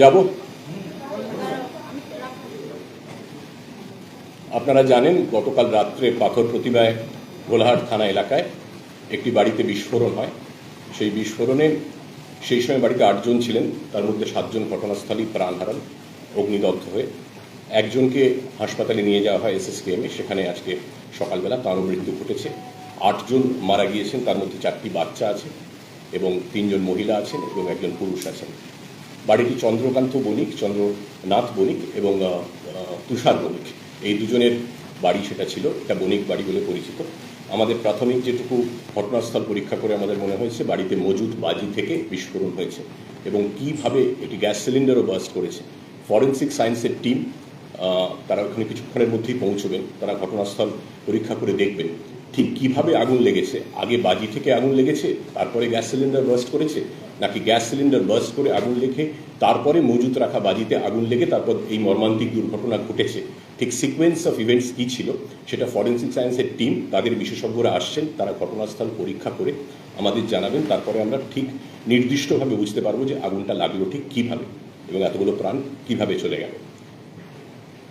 যাব। আপনারা জানেন, গতকাল রাত্রে পাথর প্রতিমায় গোলাহাট থানা এলাকায় একটি বাড়িতে বিস্ফোরণ হয়। সেই বিস্ফোরণে সেই সময় বাড়িতে আটজন ছিলেন। তার মধ্যে সাতজন ঘটনাস্থলেই প্রাণ হারান, অগ্নিদগ্ধ হয়ে। একজনকে হাসপাতালে নিয়ে যাওয়া হয় এসএসকেএমে। সেখানে আজকে সকালবেলা তারও মৃত্যু ঘটেছে। আটজন মারা গিয়েছেন, তার মধ্যে চারটি বাচ্চা আছে এবং তিনজন মহিলা আছেন এবং একজন পুরুষ আছেন। বাড়িটি চন্দ্রকান্ত বণিক, চন্দ্রনাথ বণিক এবং তুষার বণিক। এই দুজনের বাড়ি সেটা ছিল, এটা বণিক বাড়ি বলে পরিচিত। আমাদের প্রাথমিক যেটুকু ঘটনাস্থল পরীক্ষা করে আমাদের মনে হয়েছে, বাড়িতে মজুদ বাজি থেকে বিস্ফোরণ হয়েছে এবং কীভাবে এটি গ্যাস সিলিন্ডারও বাস্ট করেছে। ফরেন্সিক সায়েন্সের টিম তারা ওখানে কিছুক্ষণের মধ্যেই পৌঁছবেন তারা ঘটনাস্থল পরীক্ষা করে দেখবেন ঠিক কীভাবে আগুন লেগেছে? আগে বাজি থেকে আগুন লেগেছে, তারপরে গ্যাস সিলিন্ডার বার্স্ট করেছে, নাকি গ্যাস সিলিন্ডার বার্স্ট করে আগুন লেগে তারপরে মজুত রাখা বাজিতে আগুন লেগে তারপর এই মর্মান্তিক দুর্ঘটনা ঘটেছে। ঠিক সিকোয়েন্স অফ ইভেন্টস কী ছিল, সেটা ফরেন্সিক সায়েন্সের টিম তাদের বিশেষজ্ঞরা আসছেন, তারা ঘটনাস্থল পরীক্ষা করে আমাদের জানাবেন, তারপরে আমরা ঠিক নির্দিষ্টভাবে বুঝতে পারব যে আগুনটা লাগল ঠিক কীভাবে, এবং এতগুলো প্রাণ কীভাবে চলে গেল।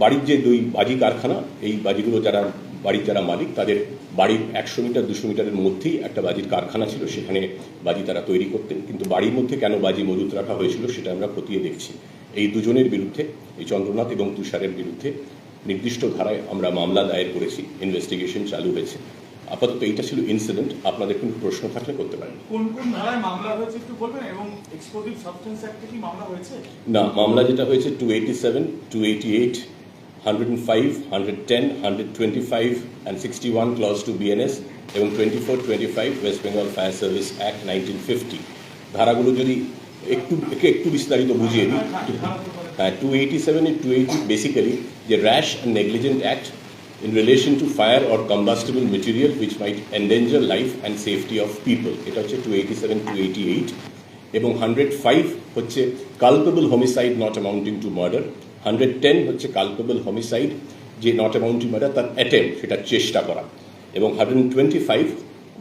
বাড়ির যে দুই বাজি কারখানা এই বাজিগুলো যারা বাড়ির যারা মালিক তাদের বাড়ির একশো মিটার দুশো মিটারের মধ্যেই একটা বাজির কারখানা ছিল সেখানে বাজি তারা তৈরি করতেন। কিন্তু বাড়ির মধ্যে কেন বাজি মজুত রাখা হয়েছিল সেটা আমরা খতিয়ে দেখছি। এই দুজনের বিরুদ্ধে এই চন্দ্রনাথ এবং তুষারের বিরুদ্ধে নির্দিষ্ট ধারায় আমরা মামলা দায়ের করেছি ইনভেস্টিগেশন চালু হয়েছে। আপাতত এইটা ছিল ইনসিডেন্ট আপনাদের কোনো প্রশ্ন থাকলে করতে পারেন। কোন কোন ধারায় মামলা হয়েছে একটু বলবেন এবং এক্সপ্লোজিভ সাবস্টেন্স অ্যাক্টে কি মামলা হয়েছে? না মামলা যেটা হয়েছে two eighty seven two eighty eight hundred and five hundred ten hundred twenty five and sixty one clause two BNS এবং twenty four twenty five West Bengal fire service act nineteen fifty ধারাগুলো যদি একটু, একে একটু বিস্তারিত বুঝিয়ে দিই। হ্যাঁ two eighty seven two eighty basically যে rash and negligent act in relation to fire or combustible material which might endanger life and safety of people. এটা হচ্ছে two eighty seven two eighty eight এবং hundred five হচ্ছে culpable homicide not amounting to murder hundred ten হচ্ছে culpable homicide যে not amounting murder তার attempt সেটা চেষ্টা করা। এবং হান্ড্রেড টোয়েন্টি ফাইভ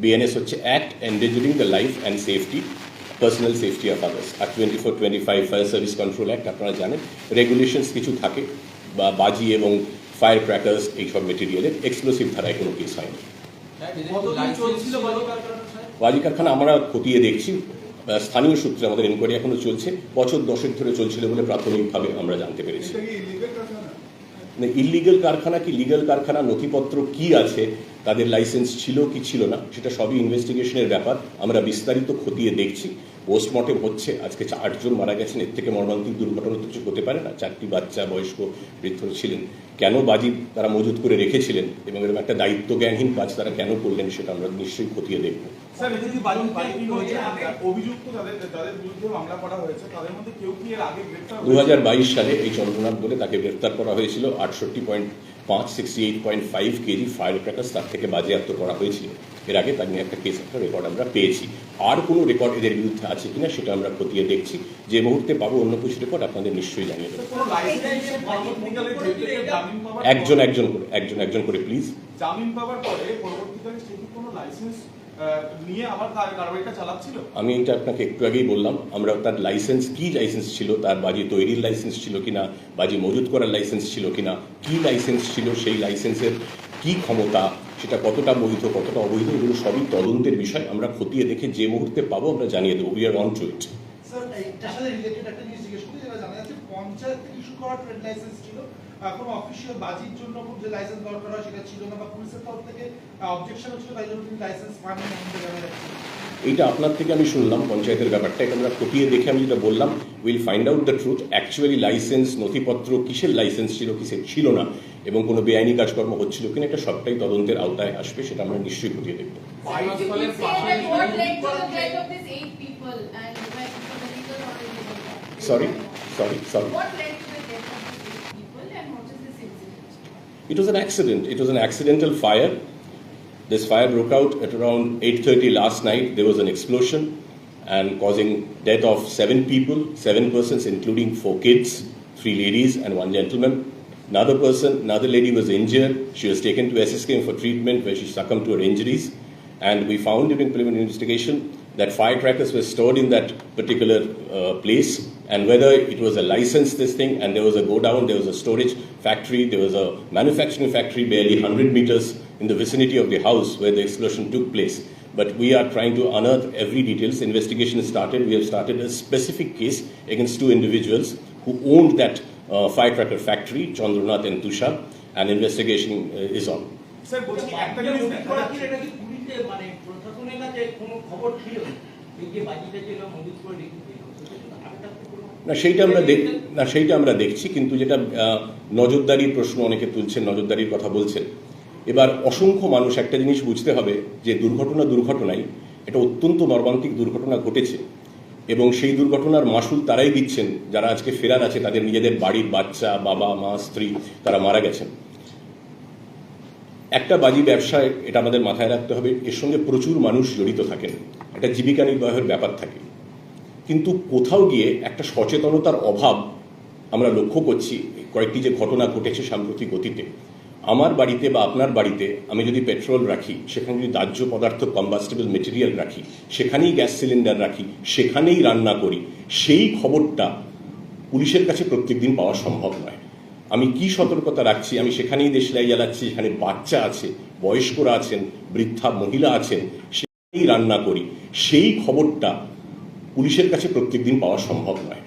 বিএনএস হচ্ছে act endangering the life and safety personal safety of others R twenty four twenty five fire service control act আপনারা জানেন রেগুলেশনস কিছু থাকে বা বাজি এবং ফায়ার ক্র্যাকার্স এইসব মেটেরিয়ালের এক্সপ্লোসিভ ধারায় কোনো কেস হয়নি। বাজি কারখানা আমরা খতিয়ে দেখছি। স্থানীয় সূত্রে আমাদের এনকোয়ারি এখনও চলছে। বছর দশেক ধরে চলছিল বলে প্রাথমিকভাবে আমরা জানতে পেরেছি। ইলিগেল কারখানা? কি লিগ্যাল কারখানা? নথিপত্র কি আছে? তাদের লাইসেন্স ছিল কি ছিল না? সেটা সবই ইনভেস্টিগেশনের ব্যাপার। আমরা বিস্তারিত খতিয়ে দেখছি। পোস্টমর্টেম হচ্ছে আজকে আটজন মারা গেছেন এর থেকে মর্মান্তিক দুর্ঘটনা তো কিছু হতে পারে না। চারটি বাচ্চা বয়স্ক বৃদ্ধ ছিলেন। কেন বাজি তারা মজুত করে রেখেছিলেন এবং এরকম একটা দায়িত্ব জ্ঞানহীন কাজ তারা কেন করলেন সেটা আমরা নিশ্চয়ই খতিয়ে দেখব। দু হাজার বাইশ সালে এই চন্দ্রনাথ বলে তাকে গ্রেফতার করা হয়েছিল। আটষট্টি পয়েন্ট পাঁচ sixty eight point five KG fire crackers তার থেকে বাজেয়াপ্ত করা হয়েছিল। এর আগে তার নিয়ে একটা কেস একটা রেকর্ড আমরা পেয়েছি। আর কোনো রেকর্ড এদের বিরুদ্ধে আছে কিনা সেটা আমরা খতিয়ে দেখছি। যে মুহূর্তে পাবো অন্য কিছু রেকর্ড আপনাদের নিশ্চয়ই জানিয়ে দেবো। একজন একজন করে একজন একজন করে প্লিজ জামিন পাওয়ার পরে পরবর্তীকালে কোনো লাইসেন্স নিয়ে আবার কার- কারবাইটা চালাচ্ছিল? আমি এটা আপনাকে একটু আগেই বললাম। আমরা তার লাইসেন্স কি লাইসেন্স ছিল তার বাজি তৈরির লাইসেন্স ছিল কিনা বাজি মজুত করার লাইসেন্স ছিল কিনা কি লাইসেন্স ছিল সেই লাইসেন্সের কি ক্ষমতা সেটা কতটা বৈধ কতটা অবৈধ এগুলো সবই তদন্তের বিষয়। আমরা খতিয়ে দেখে যে মুহূর্তে পাবো আমরা জানিয়ে দেবো। We are on to it official বাজির জন্য যে লাইসেন্স দরকার হয় সেটা ছিল না বা পুলিশের তরফ থেকে অবজেকশন ছিল তাই জন্য তিনি লাইসেন্স পাননি এইটা আপনার থেকে আমি শুনলাম পঞ্চায়েতের ব্যাপারটা। এটা আমরা খতিয়ে দেখে আমি যেটা বললাম Will find out the truth actually license নথিপত্র কিসের লাইসেন্স ছিল কিসের ছিল না এবং কোনো বেআইনি কাজকর্ম হচ্ছিল কিনা এটা সবটাই তদন্তের আওতায় আসবে সেটা আমরা নিশ্চয়ই খতিয়ে দেখবো So you can say that what led to the death of these eight people and where the legal knowledge is about that? Sorry sorry sorry What led to the death of these eight people and what is this incident? It was an accident. It was an accidental fire. This fire broke out at around 8:30 last night. There was an explosion and causing death of seven people, seven persons, including four kids, three ladies, and one gentleman. Another person, another lady was injured. She was taken to SSKM for treatment where she succumbed to her injuries. And we found during preliminary investigation that firecrackers were stored in that particular uh, place. And whether it was a licensed this thing, and there was a go down, there was a storage factory, there was a manufacturing factory barely 100 meters in the vicinity of the house where the explosion took place. But we are trying to unearth every details. Investigation is started. We have started a specific case against two individuals who owned that uh, firecracker factory, Chandranath and Tushar, and investigation uh, is on. মানে না সেইটা আমরা দেখ না সেইটা আমরা দেখছি কিন্তু যেটা নজরদারির প্রশ্ন অনেকে তুলছেন নজরদারির কথা বলছেন এবার অসংখ্য মানুষ একটা জিনিস বুঝতে হবে যে দুর্ঘটনা দুর্ঘটনাই এটা অত্যন্ত মর্মান্তিক দুর্ঘটনা ঘটেছে। এবং সেই দুর্ঘটনার মাসুল তারাই দিচ্ছেন, যারা আজকে ফেরার আছে, তাদের নিজেদের বাড়ির বাচ্চা, বাবা, মা, স্ত্রী, তারা মারা গেছেন। একটা বাজি ব্যবসায় এটা আমাদের মাথায় রাখতে হবে, এর সঙ্গে প্রচুর মানুষ জড়িত থাকেন। একটা জীবিকা নির্বাহের ব্যাপার থাকে। কিন্তু কোথাও গিয়ে একটা সচেতনতার অভাব আমরা লক্ষ্য করছি, কয়েকটি যে ঘটনা ঘটেছে সাম্প্রতিক গতিতে আমার বাড়িতে বা আপনার বাড়িতে আমি যদি পেট্রোল রাখি, সেখানে যদি দাহ্য পদার্থ কম্বাস্টেবল মেটেরিয়াল রাখি, সেখানেই গ্যাস সিলিন্ডার রাখি, সেখানেই রান্না করি, সেই খবরটা পুলিশের কাছে প্রত্যেকদিন পাওয়া সম্ভব নয়। আমি কি সতর্কতা রাখছি? আমি সেখানেই দেশলাই জ্বালাচ্ছি, সেখানে বাচ্চা আছে, বয়স্করা আছেন, বৃদ্ধা মহিলা আছেন, সেখানেই রান্না করি, সেই খবরটা পুলিশের কাছে প্রত্যেকদিন পাওয়া সম্ভব নয়।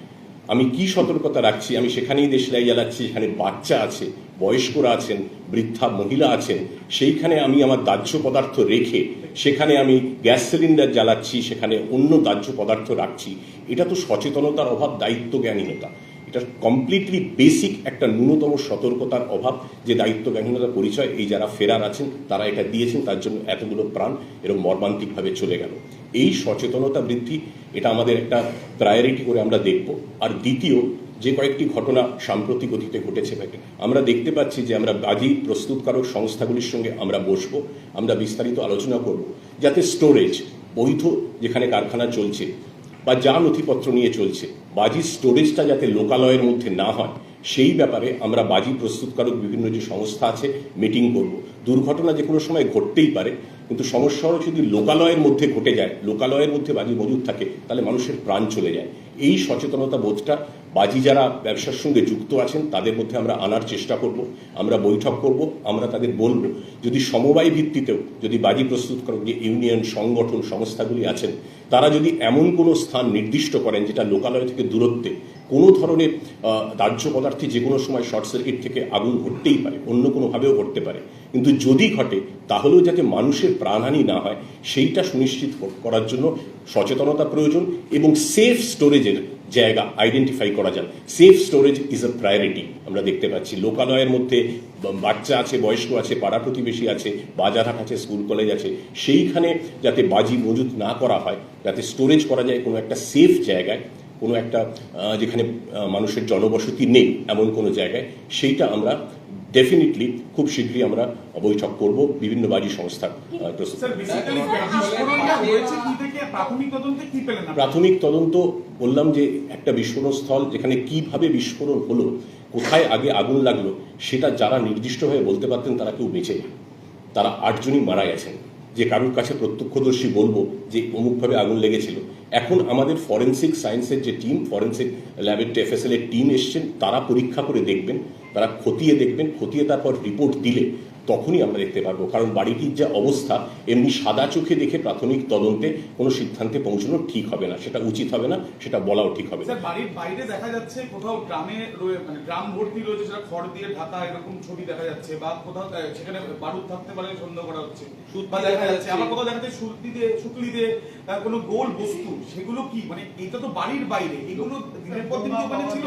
আমি কি সতর্কতা রাখছি? আমি সেখানেই দেশলাই জ্বালাচ্ছি, সেখানে বাচ্চা আছে, বয়স্করা আছেন, বৃদ্ধা মহিলা আছেন, সেইখানে আমি আমার দাহ্য পদার্থ রেখে সেখানে আমি গ্যাস সিলিন্ডার জ্বালাচ্ছি, সেখানে অন্য দাহ্য পদার্থ রাখছি। এটা তো সচেতনতার অভাব দায়িত্ব জ্ঞানীনতা এটা কমপ্লিটলি বেসিক একটা ন্যূনতম সতর্কতার অভাব যে দায়িত্ব জ্ঞানীনতার পরিচয়। এই যারা ফেরার আছেন, তারা এটা দিয়েছেন, তার জন্য এতগুলো প্রাণ এরকম মর্মান্তিকভাবে চলে গেল। এই সচেতনতা বৃদ্ধি, এটা আমাদের একটা প্রায়োরিটি করে আমরা দেখব। আর দ্বিতীয়, যে কয়েকটি ঘটনা সাম্প্রতিক অতীতে ঘটেছে আমরা দেখতে পাচ্ছি যে আমরা বাজি প্রস্তুতকারক সংস্থাগুলির সঙ্গে আমরা বসবো, আমরা বিস্তারিত আলোচনা করব। যাতে স্টোরেজ বৈধ যেখানে কারখানা চলছে, বা যা নথিপত্র নিয়ে চলছে, বাজি স্টোরেজটা যাতে লোকালয়ের মধ্যে না হয়, সেই ব্যাপারে আমরা বাজি প্রস্তুতকারক বিভিন্ন যে সংস্থা আছে মিটিং করব। দুর্ঘটনা যে কোনো সময় ঘটতেই পারে কিন্তু সমস্যা হলো যদি লোকালয়ের মধ্যে ঘটে যায়, লোকালয়ের মধ্যে বাজি মজুদ থাকে, তাহলে মানুষের প্রাণ চলে যায়। এই সচেতনতা বোধটা বাজি যারা ব্যবসার সঙ্গে যুক্ত আছেন, তাদের মধ্যে আমরা আনার চেষ্টা করব, আমরা বৈঠক করব, আমরা তাদের বলব। যদি সমবায় ভিত্তিতেও যদি বাজি প্রস্তুতকারক যে ইউনিয়ন, সংগঠন, সংস্থাগুলি আছেন, তারা যদি এমন কোনো স্থান নির্দিষ্ট করেন যেটা লোকালয় থেকে দূরত্বে কোনো ধরনের দাহ্য পদার্থে যে কোনো সময় শর্ট সার্কিট থেকে আগুন ঘটতেই পারে, অন্য কোনোভাবেও ঘটতে পারে কিন্তু যদি ঘটে, তাহলেও যাতে মানুষের প্রাণহানি না হয়, সেইটা সুনিশ্চিত করার জন্য সচেতনতা প্রয়োজন এবং সেফ স্টোরেজের জায়গা আইডেন্টিফাই করা যায় safe storage is a priority আমরা দেখতে পাচ্ছি, লোকালয়ের মধ্যে বাচ্চা আছে, বয়স্ক আছে, পাড়া প্রতিবেশী আছে বাজারহাট আছে, স্কুল, কলেজ আছে, সেইখানে যাতে বাজি মজুত না করা হয়, যাতে স্টোরেজ করা যায় কোনো একটা সেফ জায়গায়, কোনো একটা যেখানে মানুষের জনবসতি নেই এমন কোনো জায়গায়, সেইটা আমরা ডেফিনেটলি খুব শীঘ্রই আমরা বৈঠক করব বিভিন্ন বাড়ি সংস্থা আহ, প্রস্তুত। স্যার বেসিক্যালি বিস্ফোরণটা হয়েছে কি থেকে প্রাথমিক তদন্তে কি পেলেন আপনারা? প্রাথমিক তদন্ত বললাম যে একটা বিস্ফোরণ স্থল যেখানে কীভাবে বিস্ফোরণ হলো কোথায় আগে আগুন লাগল সেটা যারা নির্দিষ্টভাবে বলতে পারতেন তারা কেউ বেঁচে নেই। তারা আটজনই মারা গেছেন। যে কারোর কাছে প্রত্যক্ষদর্শী বলব যে অমুকভাবে আগুন লেগেছিল এখন আমাদের ফরেন্সিক সায়েন্সের যে টিম ফরেন্সিক ল্যাবের এফএসএল এর টিম এসছেন, তারা পরীক্ষা করে দেখবেন, তারা খতিয়ে দেখবেন, খতিয়ে তারপর রিপোর্ট দিলে তখনই আমরা দেখতে পারব। কারণ বাড়িটির যে অবস্থা এমনি সাদা চোখে দেখে প্রাথমিক তদন্তে কোনো সিদ্ধান্তে পৌঁছানো ঠিক হবে না। সেটা উচিত হবে না সেটা বলাও ঠিক হবে না। বাড়ির বাইরে দেখা যাচ্ছে কোথাও গ্রামে রয়ে- মানে গ্রাম ভর্তি রয়েছে সেটা খড় দিয়ে ঢাকা এরকম ছবি দেখা যাচ্ছে বা কোথাও সেখানে বারুদ থাকতে পারে সন্দেহ করা হচ্ছে বা দেখা যাচ্ছে আবার কোথাও দেখা যাচ্ছে সুতলি দিয়ে শুকলি দিয়ে আহ, কোনো গোল বস্তু সেগুলো কি? মানে এটা তো বাড়ির বাইরে এগুলো দিনের পর দিন ওখানে ছিল?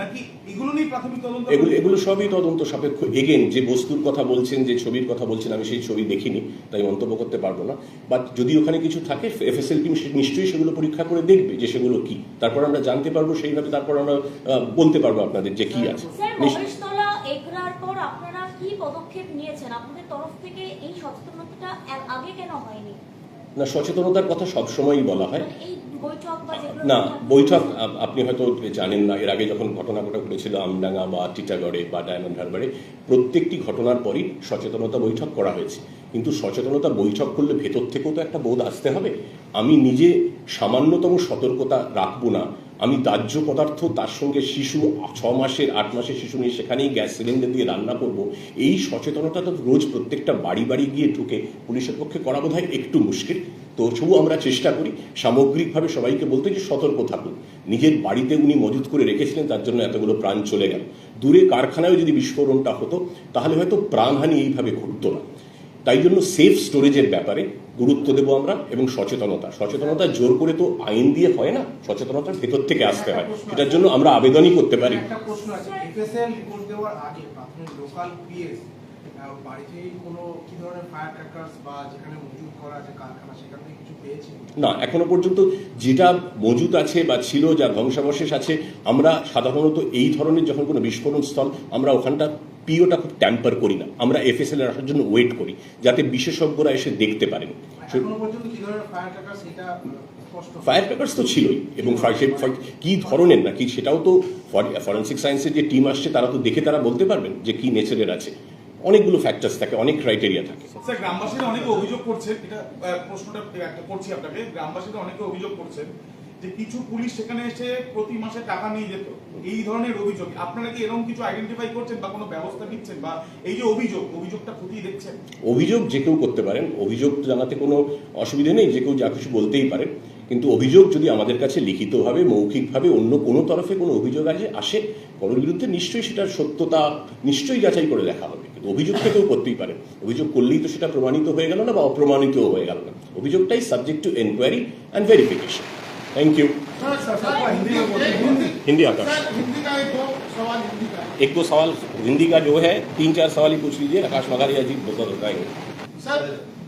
নাকি এগুলো নিয়ে প্রাথমিক তদন্ত এগুলো এগুলো সবই তদন্ত সাপেক্ষ। এগেন যে বস্তুর কথা বলছেন যে ছবির কথা বলছেন আমি সেই ছবি দেখিনি তাই মন্তব্য করতে পারব না। বাট যদি ওখানে কিছু থাকে এফএসএল টিম নিশ্চয়ই সেগুলো পরীক্ষা করে দেখবে যে সেগুলো কি। তারপর আমরা জানতে পারব সেইভাবে তারপর আমরা বলতে পারব আপনাদের যে কি আছে। স্যার নিশ্চয়ই। মহেশতলা এগরার পর আপনারা কি পদক্ষেপ নিয়েছেন? আপনাদের তরফ থেকে এই সচেতনতাটা আগে কেন হয়নি? না সচেতনতার কথা সবসময়ই বলা হয়। না বৈঠক? আপনি হয়তো জানেন না এর আগে যখন ঘটনা ঘটা ঘটেছিল আমডাঙ্গা বা টিটাগড়ে বা ডায়মন্ড হারবারে প্রত্যেকটি ঘটনার পরই সচেতনতা বৈঠক করা হয়েছে। কিন্তু সচেতনতা বৈঠক করলে ভেতর থেকেও তো একটা বোধ আসতে হবে। আমি নিজে সামান্যতম সতর্কতা রাখব না। আমি দাহ্য পদার্থ তার সঙ্গে শিশু ছ মাসের আট মাসের শিশু নিয়ে সেখানেই গ্যাস সিলিন্ডার দিয়ে রান্না করব। এই সচেতনতা তো রোজ প্রত্যেকটা বাড়ি বাড়ি গিয়ে ঢুকে পুলিশের পক্ষে করা বোধ হয় একটু মুশকিল। তো তবু আমরা চেষ্টা করি সামগ্রিকভাবে সবাইকে বলতে যে সতর্ক থাকুন। নিজের বাড়িতে উনি মজুত করে রেখেছিলেন তার জন্য এতগুলো প্রাণ চলে গেল। দূরে কারখানায় যদি বিস্ফোরণটা হতো তাহলে হয়তো প্রাণহানি এইভাবে ঘটতো না। তাই জন্য সেফ স্টোরেজের ব্যাপারে গুরুত্ব দেবো আমরা এবং সচেতনতা। সচেতনতা জোর করে তো আইন দিয়ে হয় না সচেতনতার ভেতর থেকে আসতে হয়। সেটার জন্য আমরা আবেদনই করতে পারি। না এখনও পর্যন্ত যেটা মজুত আছে বা ছিল যা ধ্বংসাবশেষ আছে আমরা সাধারণত এই ধরনের যখন কোনো বিস্ফোরণ স্থল আমরা ওখানটা পিওটা খুব ট্যাম্পার করি না। আমরা এফএসএল আসার জন্য ওয়েট করি যাতে বিশেষজ্ঞরা এসে দেখতে পারেন। ফায়ার ক্র্যাকার্স তো ছিলই এবং কি ধরনের না কি সেটাও তো ফরেন্সিক সায়েন্সের যে টিম আসছে তারা তো দেখে তারা বলতে পারবেন যে কি নেচারের আছে। অনেকগুলো ফ্যাক্টরস থাকে অনেক ক্রাইটেরিয়া থাকে। স্যার গ্রামবাসীরা অনেকে অভিযোগ করছেন এটা প্রশ্নটা একটা করছি আপনাকে গ্রামবাসীরা অনেকে অভিযোগ করছেন যে কিছু পুলিশ সেখানে এসে প্রতি মাসে টাকা নিয়ে যেত। এই ধরনের অভিযোগ আপনারা কি এরকম কিছু আইডেন্টিফাই করছেন বা কোনো ব্যবস্থা নিচ্ছেন? বা এই যে অভিযোগ অভিযোগটা খতিয়ে দেখছেন? অভিযোগ যে কেউ করতে পারেন অভিযোগ জানাতে কোনো অসুবিধা নেই যে কেউ যা কিছু বলতেই পারেন কিন্তু অভিযোগ যদি আমাদের কাছে লিখিতভাবে মৌখিকভাবে অন্য কোনো তরফে কোনো অভিযোগ আসে আসে কারোর বিরুদ্ধে নিশ্চয়ই সেটার সত্যতা নিশ্চয়ই যাচাই করে দেখা হবে। কিন্তু অভিযোগ তো কেউ করতেই পারে অভিযোগ করলেই তো সেটা প্রমাণিত হয়ে গেল না বা অপ্রমাণিতও হয়ে গেল না অভিযোগটাই subject to enquiry and verification thank you Hindi आता है हिंदी का एक दो सवाल हिंदी का एक दो सवाल हिंदी का जो है तीन चार सवाल ही पूछ लीजिए आकाश मगारिया जी बता बताएंगे सर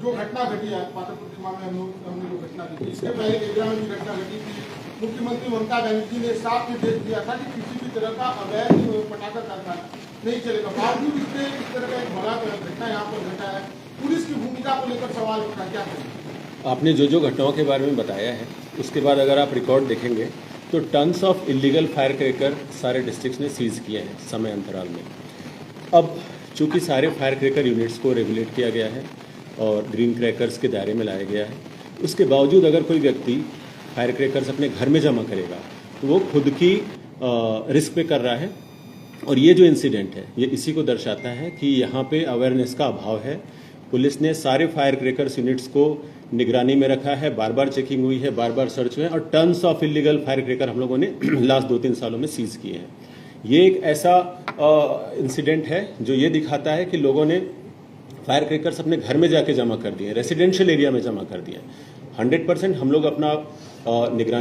जो घटना घटी है पात्र प्रतिमा में हम लोग हमने जो घटना घटी इसके पहले एग्जाम में भी घटना घटी थी मुख्यमंत्री ममता बनर्जी ने साफ निर्देश दिया था कि तरह का अवैध पटाखा कारखाना नहीं चलेगा। बावजूद इसने इस तरह का एक बड़ा घटना यहाँ पर घटा है। पुलिस की भूमिका को लेकर सवाल उठा क्या करेंगे आपने जो जो घटनाओं के बारे में बताया है, उसके बाद अगर आप रिकॉर्ड देखेंगे तो tons of illegal fire cracker सारे डिस्ट्रिक्ट्स ने सीज किए हैं समय अंतराल में। अब चूँकि सारे फायर क्रेकर यूनिट्स को रेगुलेट किया गया है और ग्रीन क्रैकर्स के दायरे में लाया गया है, उसके बावजूद अगर कोई व्यक्ति फायर क्रैकर्स अपने घर में जमा करेगा तो वो खुद की रिस्क पे कर रहा है। और ये जो इंसिडेंट है, ये इसी को दर्शाता है कि यहाँ पे अवेयरनेस का अभाव है। पुलिस ने सारे फायर क्रैकर्स यूनिट्स को निगरानी में रखा है। बार बार चेकिंग हुई है बार बार सर्च हुए और tons of illegal fire cracker हम लोगों ने लास्ट दो तीन सालों में सीज किए हैं। ये एक ऐसा इंसिडेंट है जो ये दिखाता है कि लोगों ने फायर क्रैकर्स अपने घर में जाके जमा कर दिए रेसिडेंशियल एरिया में जमा कर दिए हंड्रेड परसेंट हम लोग अपना निगरानी